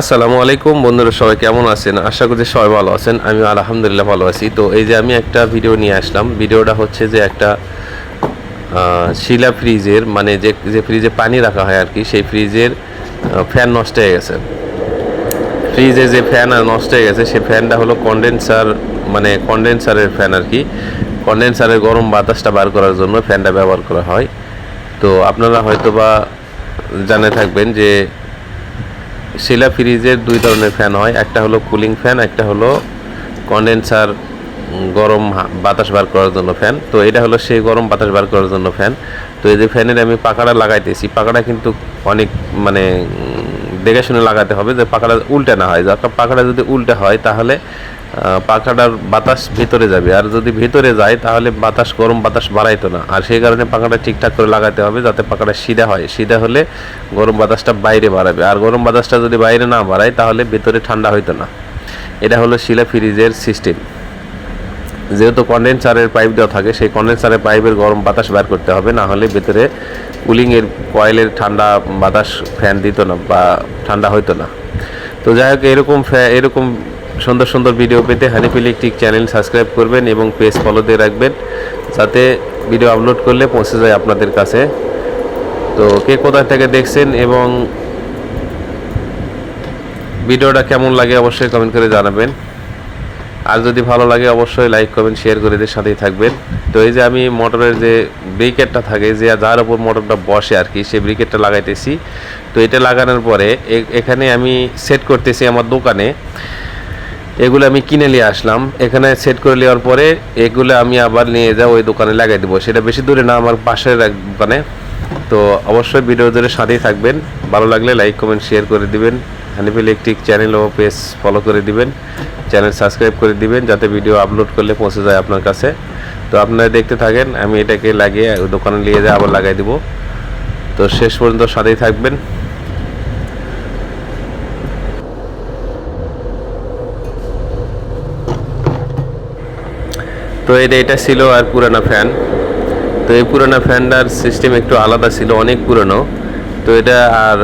আসসালামু আলাইকুম, বন্ধুরা সবাই কেমন আছেন? আশা করছি সবাই ভালো আছেন। আমি আলহামদুলিল্লাহ ভালো আছি। তো এই যে আমি একটা ভিডিও নিয়ে আসলাম। ভিডিওটা হচ্ছে যে একটা শিলা ফ্রিজের মানে যে যে ফ্রিজে পানি রাখা হয় আর কি সেই ফ্রিজের ফ্যান নষ্ট হয়ে গেছে। ফ্রিজে যে ফ্যান নষ্ট হয়ে গেছে, সেই ফ্যানটা হলো কন্ডেন্সার মানে কন্ডেন্সারের ফ্যান আর কি কন্ডেন্সারের গরম বাতাসটা বার করার জন্য ফ্যানটা ব্যবহার করা হয়। তো আপনারা হয়তো বা জানে থাকবেন যে শিলা ফ্রিজের দুই ধরনের ফ্যান হয়। একটা হলো কুলিং ফ্যান, একটা হলো কন্ডেন্সার গরম বাতাস বার করার জন্য ফ্যান। তো এটা হলো সেই গরম বাতাস বার করার জন্য ফ্যান। তো এই যে ফ্যানের আমি পাকাটা লাগাইতেছি পাকাটা কিন্তু অনেক মানে দেখে শুনে লাগাতে হবে যে পাকাটা উল্টে না হয়। পাকাটা যদি উল্টে হয় তাহলে পাখাটার বাতাস ভিতরে যাবে। আর যদি ভিতরে যায়, তাহলে বাতাস গরম, বাতাস বাড়াইতো না। আর সেই কারণে পাখাটা ঠিকঠাক করে লাগাতে হবে, যাতে পাখাটা সিধা হয়। সিধা হলে গরম বাতাসটা বাইরে বাড়াবে। আর গরম বাতাসটা যদি বাইরে না বাড়ায়, তাহলে ভিতরে ঠান্ডা হইতো না। এটা হলো শিলা ফ্রিজের সিস্টেম। যেহেতু কন্ডেন্সারের পাইপ দেওয়া থাকে, সেই কন্ডেন্সারের পাইপের গরম বাতাস বের করতে হবে। না হলে ভেতরে কুলিংয়ের কয়েলের ঠান্ডা বাতাস ফ্যান দিত না বা ঠান্ডা হইতো না। তো যাই হোক, এরকম এরকম সুন্দর সুন্দর ভিডিও পেতে হানিফ ইলেকট্রিক চ্যানেল সাবস্ক্রাইব করবেন এবং পেজ ফলো দিয়ে রাখবেন, যাতে ভিডিও আপলোড করলে পৌঁছে যায় আপনাদের কাছে। তো কে কোথা থেকে দেখছেন এবং ভিডিওটা কেমন লাগে অবশ্যই কমেন্ট করে জানাবেন। আর যদি ভালো লাগে অবশ্যই লাইক কমেন্ট শেয়ার করে এদের সাথেই থাকবেন। তো এই যে আমি মোটরের যে ব্রিকেটটা থাকে, যে যার উপর মোটরটা বসে আর কি, সেই ব্রিকেটটা লাগাইতেছি। তো এটা লাগানোর পরে এখানে আমি সেট করতেছি আমার দোকানে। এগুলো আমি কিনে নিয়ে আসলাম। এখানে সেট করে নেওয়ার পরে এগুলো আমি আবার নিয়ে যাও, ওই দোকানে লাগাই দেবো। সেটা বেশি দূরে না, আমার পাশের এক দোকানে। তো অবশ্যই ভিডিও ধরে সাথেই থাকবেন। ভালো লাগলে লাইক কমেন্ট শেয়ার করে দিবেন। হানিফ ইলেকট্রিক চ্যানেল ও পেজ ফলো করে দিবেন। চ্যানেল সাবস্ক্রাইব করে দিবেন, যাতে ভিডিও আপলোড করলে পৌঁছে যায় আপনার কাছে। তো আপনারা দেখতে থাকেন, আমি এটাকে লাগিয়ে ওই দোকানে নিয়ে যাই আবার লাগাই দিব। তো শেষ পর্যন্ত সাথেই থাকবেন। তো এটা এটা ছিল আর পুরানো ফ্যান তো এই পুরানো ফ্যানটার সিস্টেম একটু আলাদা ছিল, অনেক পুরনো। তো এটা আর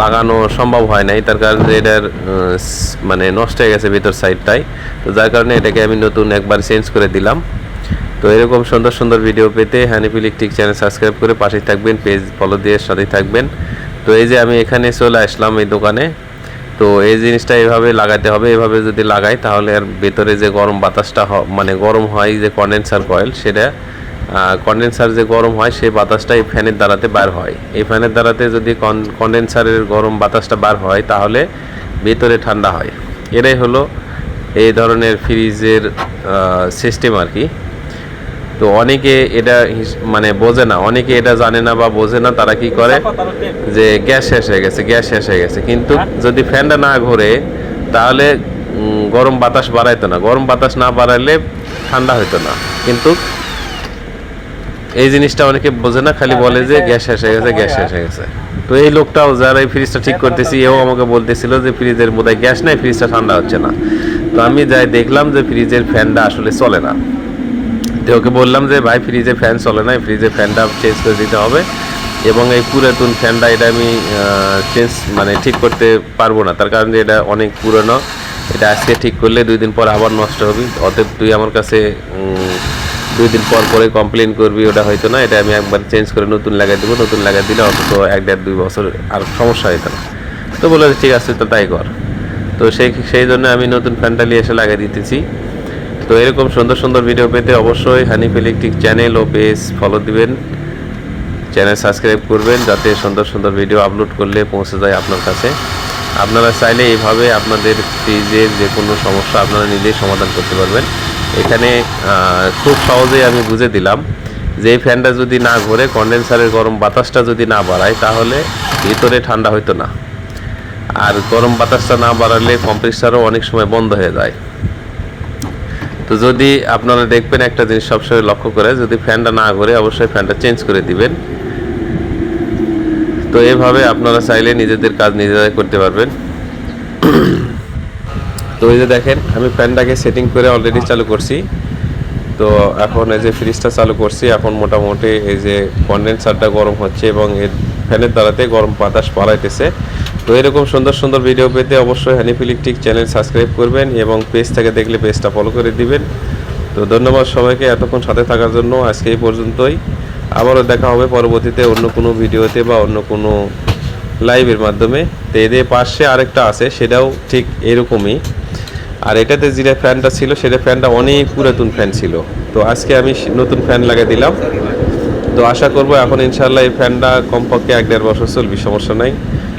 লাগানো সম্ভব হয় নাই। তার কারণে এটার মানে নষ্ট হয়ে গেছে ভিতর সাইডটাই তো যার কারণে এটাকে আমি নতুন একবার চেঞ্জ করে দিলাম। তো এরকম সুন্দর সুন্দর ভিডিও পেতে হানিফ ইলেকট্রিক চ্যানেল সাবস্ক্রাইব করে পাশেই থাকবেন পেজ ফলো দিয়ে সাথেই থাকবেন। তো এই যে আমি এখানে চলে আসলাম এই দোকানে। তো এই জিনিসটা এভাবে লাগাতে হবে। এভাবে যদি লাগাই, তাহলে আর ভেতরে যে গরম বাতাসটা মানে গরম হয়, যে কন্ডেন্সার কয়েল সেটা কন্ডেন্সার যে গরম হয়, সেই বাতাসটা এই ফ্যানের দ্বারাতে বার হয়। এই ফ্যানের দ্বারাতে যদি কন্ডেন্সারের গরম বাতাসটা বার হয়, তাহলে ভেতরে ঠান্ডা হয়। এটাই হলো এই ধরনের ফ্রিজের সিস্টেম আর কি। তো অনেকে এটা মানে বোঝে না অনেকে এটা জানে না বা বোঝে না তারা কি করে? যে গ্যাস শেষ হয়ে গেছে গ্যাস শেষ হয়ে গেছে। কিন্তু যদি ফ্যানটা না ঘোরে তাহলে গরম বাতাস বাড়াইতো না। গরম বাতাস না বাড়াইলে ঠান্ডা হইতো না। কিন্তু এই জিনিসটা অনেকে বোঝে না খালি বলে যে গ্যাস শেষ হয়ে গেছে গ্যাস শেষ হয়ে গেছে। তো এই লোকটাও যারা এই ফ্রিজটা ঠিক করতেছি এও আমাকে বলতেছিল যে ফ্রিজের বোধহয় গ্যাস নাই ফ্রিজটা ঠান্ডা হচ্ছে না। তো আমি যাই দেখলাম যে ফ্রিজের ফ্যানটা আসলে চলে না। তো ওকে বললাম যে, ভাই ফ্রিজে ফ্যান চলে না ফ্রিজে ফ্যানটা চেঞ্জ করে দিতে হবে এবং এই পুরাতন ফ্যানটা এটা আমি চেঞ্জ মানে ঠিক করতে পারব না। তার কারণ যে এটা অনেক পুরনো, এটা আজকে ঠিক করলে দুই দিন পর আবার নষ্ট হবে। অতএব তুই আমার কাছে দুই দিন পর পরে কমপ্লেন করবি, ওটা হয়তো না, এটা আমি একবার চেঞ্জ করে নতুন লাগাই দেবো। নতুন লাগাই দিলে অন্তত এক দেড় দুই বছর আর সমস্যা হতো না। তো বলে ঠিক আছে, তো তাই কর। তো সেই সেই জন্য আমি নতুন ফ্যানটা নিয়ে এসে লাগিয়ে দিতেছি। তো এরকম সুন্দর সুন্দর ভিডিও পেতে অবশ্যই হানিফ ইলেকট্রিক চ্যানেল ও পেজ ফলো দিবেন। চ্যানেল সাবস্ক্রাইব করবেন যাতে সুন্দর সুন্দর ভিডিও আপলোড করলে পৌঁছে যায় আপনার কাছে। আপনারা চাইলে এইভাবে আপনাদের ফ্রিজের যে কোনো সমস্যা আপনারা নিজেই সমাধান করতে পারবেন। এখানে খুব সহজেই আমি বুঝে দিলাম যে এই ফ্যানটা যদি না ঘোরে কন্ডেন্সারের গরম বাতাসটা যদি না বাড়ায়, তাহলে ভিতরে ঠান্ডা হইতো না। আর গরম বাতাসটা না বাড়ালে কম্প্রেসারও অনেক সময় বন্ধ হয়ে যায়। তো যদি আপনারা দেখবেন একটা জিনিস সবসময় লক্ষ্য করে, যদি ফ্যানটা না ঘুরে, অবশ্যই ফ্যানটা চেঞ্জ করে দিবেন। তো এভাবে আপনারা চাইলে নিজেদের কাজ নিজেরাই করতে পারবেন। তো এই যে দেখেন, আমি ফ্যানটাকে সেটিং করে অলরেডি চালু করছি। তো এখন এই যে ফ্রিজটা চালু করছি, এখন মোটামুটি এই যে কন্ডেন্সারটা গরম হচ্ছে এবং এর ফ্যানের দ্বারাতে গরম বাতাস পালাইতেছে তো এরকম সুন্দর সুন্দর ভিডিও পেতে অবশ্যই হানিফ ইলেকট্রিক চ্যানেল সাবস্ক্রাইব করবেন এবং পেজ থেকে দেখলে পেজটা ফলো করে দিবেন। তো ধন্যবাদ সবাইকে এতক্ষণ সাথে থাকার জন্য। আজকে এই পর্যন্তই। আবারও দেখা হবে পরবর্তীতে অন্য কোনো ভিডিওতে বা অন্য কোনো লাইভের মাধ্যমে। তো এদের পাশে আরেকটা আছে, সেটাও ঠিক এরকমই। আর এটাতে যেটা ফ্যানটা ছিল, সেটা ফ্যানটা অনেক পুরাতন ফ্যান ছিল। তো আজকে আমি নতুন ফ্যান লাগিয়ে দিলাম। তো আশা করব এখন ইনশাল্লাহ এই ফ্যানটা কমপক্ষে এক দেড় বছর চলবে, সমস্যা নাই।